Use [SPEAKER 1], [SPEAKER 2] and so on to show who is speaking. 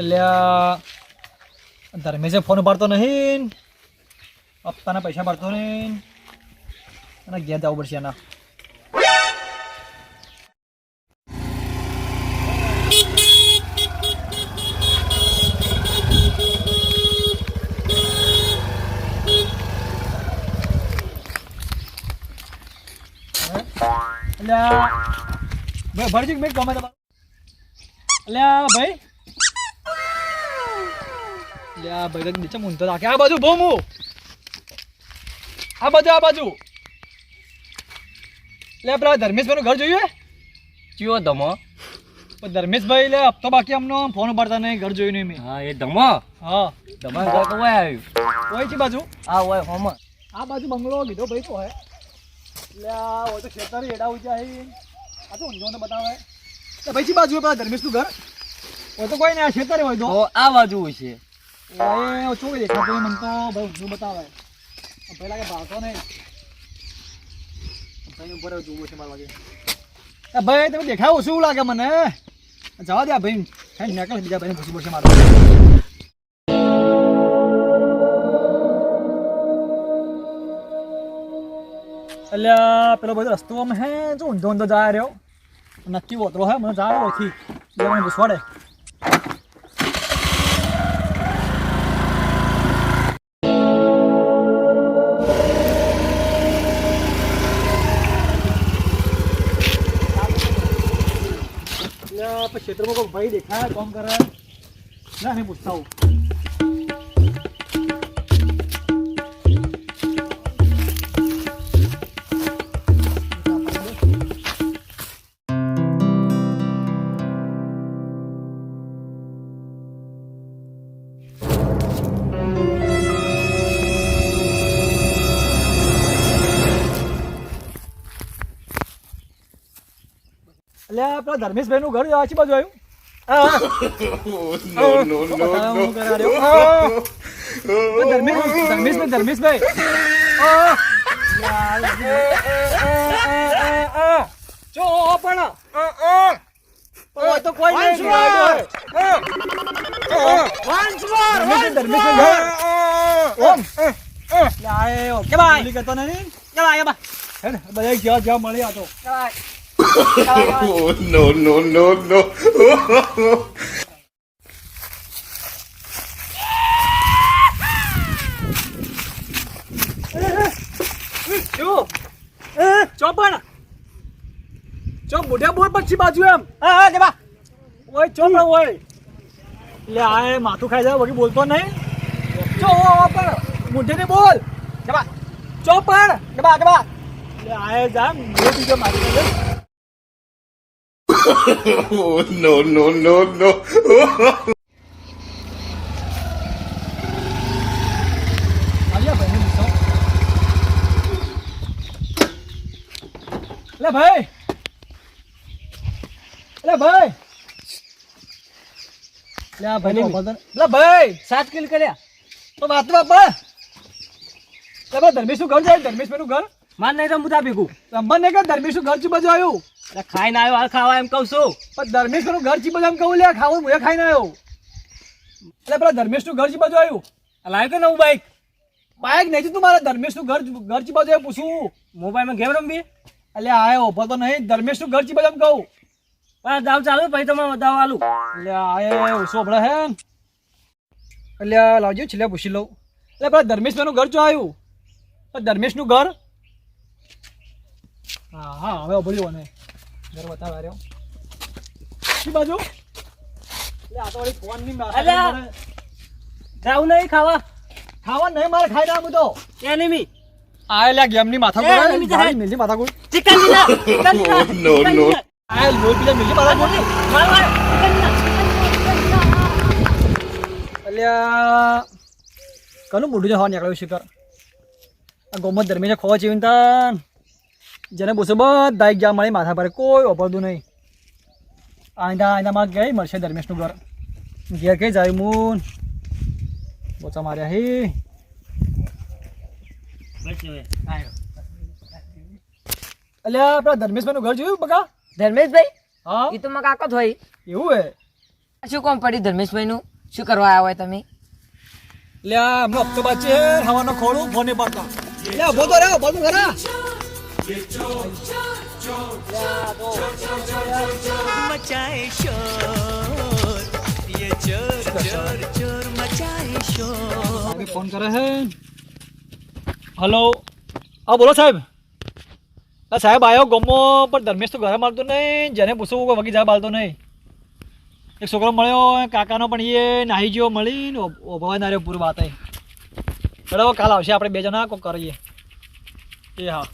[SPEAKER 1] અલ્યા ધર્મેશે ફોન ઉપાડતો નહીં પપ્પાના પૈસા ભરતો નહીં, અને ઘેર જવું પડશે એના. અલ્યા ભાઈ ભરજી મેં ગમે તમારું. અલ્યા ભાઈ. અલ્યા ભાઈ નીચે મૂંધો રાખે. આ બાજુ બહુ આ બાજુ આ બાજુ. લે પેલા ધર્મેશભાઈનું ઘર જોયું?
[SPEAKER 2] ચિયો ધમો?
[SPEAKER 1] ધર્મેશભાઈ લે હપ્તો બાકી અમનો ફોન ઉપાડતા નહીં ઘર જોયું નહીં મેં.
[SPEAKER 2] હા એ ધમો?
[SPEAKER 1] હા.
[SPEAKER 2] ધમા ઘર તો ઓય આવ્યું.
[SPEAKER 1] હોય છે બાજુ?
[SPEAKER 2] હા ઓય હોમ.
[SPEAKER 1] આ બાજુ બંગલો કીધો ભાઈ તો હે. એટલે આ હોય તો ખેતર એડા ઉજા હે. આ તો ઊંધો ને બતાવે. તો ભાઈ બાજુ પેલા ધર્મેશનું ઘર. હોય તો કોઈ નહીં આ ખેતર હોય તો
[SPEAKER 2] આ બાજુ છે.
[SPEAKER 1] એ ચોક દેખાતો મને તો ભાઈ ઊંધું બતાવે. પેલા કે ભાવતો નહીં. ભાઈ ઉપર જોવું છે મારા ભાઈ તમે દેખાવ શું લાગે મને? જવા દે ભાઈ ખાઈ નીકળ બીજા ભાઈને પૂછવું પડશે મારે અલ્યા પેલો બધો રસ્તો આમ હે જો ઊંધો ઊંધો જાય રહ્યો. નક્કી વોતરો હે મને જાય ઓછી બે મને પૂછવાડે એટલે પછી ક્ષેત્રમાં કોઈ ભાઈ દેખાય કોમ કરે ના હું પૂછતા હું પેલા ધર્મેશભાઈ નું ઘર આછી બાજુ આવ્યું. ધર્મેશભાઈ. જો પણ તો કોઈ નહીં ઘર. ઓમ. યા, એ, ઓમ. કે નહીં? કે ભાઈ કે ભાઈ હેડ, બધા જ્યાં જ્યાં મળી આ તો. કે
[SPEAKER 3] Oh, no, no, no, no.
[SPEAKER 1] શું એ ચોપણ ચો મોઢે બોલ પછી બાજુ એમ હા હા દેવા ઓય ચોપણ ઓય લે આ એ માથું ખાઈ જાય બાકી બોલતો નહીં ચોપણ મોઢે ને બોલ દેવા ચોપણ દેવા દેવા લે આ એ જા મોઢે બીજો મારી દે
[SPEAKER 3] Oh, no, no, no, no.
[SPEAKER 1] Alia ભાઈને પૂછો લે ભાઈ. લે ભાઈ. લે આ ઊભા લે ભાઈ
[SPEAKER 2] સાત કિલ કર્યા.
[SPEAKER 1] તો વાત તો બાપા લે ભાઈ ધર્મેશનું ઘર જાય ધર્મેશભાઈનું ઘર.
[SPEAKER 2] માર નહીં રમું તા ભેગું.
[SPEAKER 1] રમવા નહીં કે ધર્મેશનું ઘર ચી બાજુ આવ્યું.
[SPEAKER 2] એટલે ખાઈને આવ્યો હાલ ખાવા એમ કહું છું.
[SPEAKER 1] પણ ધર્મેશભાઈનું ઘર ચી એમ કહું લે ખાવું હું ખાઈને આવ્યો. એટલે પેલા ધર્મેશનું ઘર ચી આવ્યું.
[SPEAKER 2] લાવ્યો કે નવું બાઈક
[SPEAKER 1] બાઈક નહીં તું મારા ધર્મેશનું ઘર ઘર ચી આવ્યું પૂછું.
[SPEAKER 2] મોબાઈલમાં ગેમ રમવી?
[SPEAKER 1] એટલે આવ્યો ઊભો તો નહીં ધર્મેશનું ઘર ચી એમ કહું.
[SPEAKER 2] પણ દાવ ચાલુ પછી તમે દાવ આલું.
[SPEAKER 1] એટલે આવ્યો ઓછો હે. એટલે લાવજો છેલ્લે પૂછી લઉં. એટલે પેલા ધર્મેશભાઈનું ઘર ચો આવ્યું? ધર્મેશનું ઘર? હા હા હવે ઉભર્યું મને ઘર બતાવે રહ્યો શી બાજુ? એટલે આ તો વળી
[SPEAKER 2] અલ્યા.
[SPEAKER 1] મારે.
[SPEAKER 2] જાવ નહીં ખાવા.
[SPEAKER 1] ખાવા નહીં મારે ખાઈ ના તો.
[SPEAKER 2] એનિમી
[SPEAKER 1] આ એટલે ગેમની માથા. મિલની માથા કોઈ
[SPEAKER 2] ચિકન લીધા ચિકન
[SPEAKER 3] Oh, no,
[SPEAKER 2] ચિકન
[SPEAKER 1] આ લોહી પીલા મિલની માથા ગોળ
[SPEAKER 2] માર, માર.
[SPEAKER 1] અલ્યા કનું મોઢું છે હવા નીકળ્યું શિખર આ ગોમત દરમિયાન ખોવા જીવન તાન. જેને પૂછો બધા ગયા મળી માથા પર કોઈ ઓપરતું નહીં. આંધા આંધામાં ગઈ મળશે ધર્મેશનું ઘર. ઘેર કઈ જાય મૂન. બોચા માર્યા હે. અલ્યા આપડા ધર્મેશભાઈ નું ઘર જોયું બકા?
[SPEAKER 4] ધર્મેશભાઈ?
[SPEAKER 1] હા.
[SPEAKER 4] એ તો મગ આકો થોય
[SPEAKER 1] એવું હે?
[SPEAKER 4] શું કોમ પડ્યું ધર્મેશભાઈ નું શું કરવા આવ્યા હોય તમે?
[SPEAKER 1] લ્યા હપ્તો બાકી છે હવાનો ખોળું ફોન પાડતા. લે ઊભો તો રે ઊભો ખરા
[SPEAKER 2] મચાય શોર યે ચોર ચોર મચાય
[SPEAKER 1] શોર ફોન કરે છે હલો હા બોલો સાહેબ હા સાહેબ આવ્યો ગમો પણ ધર્મેશ તો ઘરે મારતો નહીં જેને પૂછવું કે વગી જાય બાલતો નહીં એક છોકરો મળ્યો કાકાનો પણ એ નાહી ગયો મળીને ભવાઈ નાર્યો પૂરી વાત બરાબર કાલ આવશે આપણે બે જણા, કોક કરીએ। એ હા.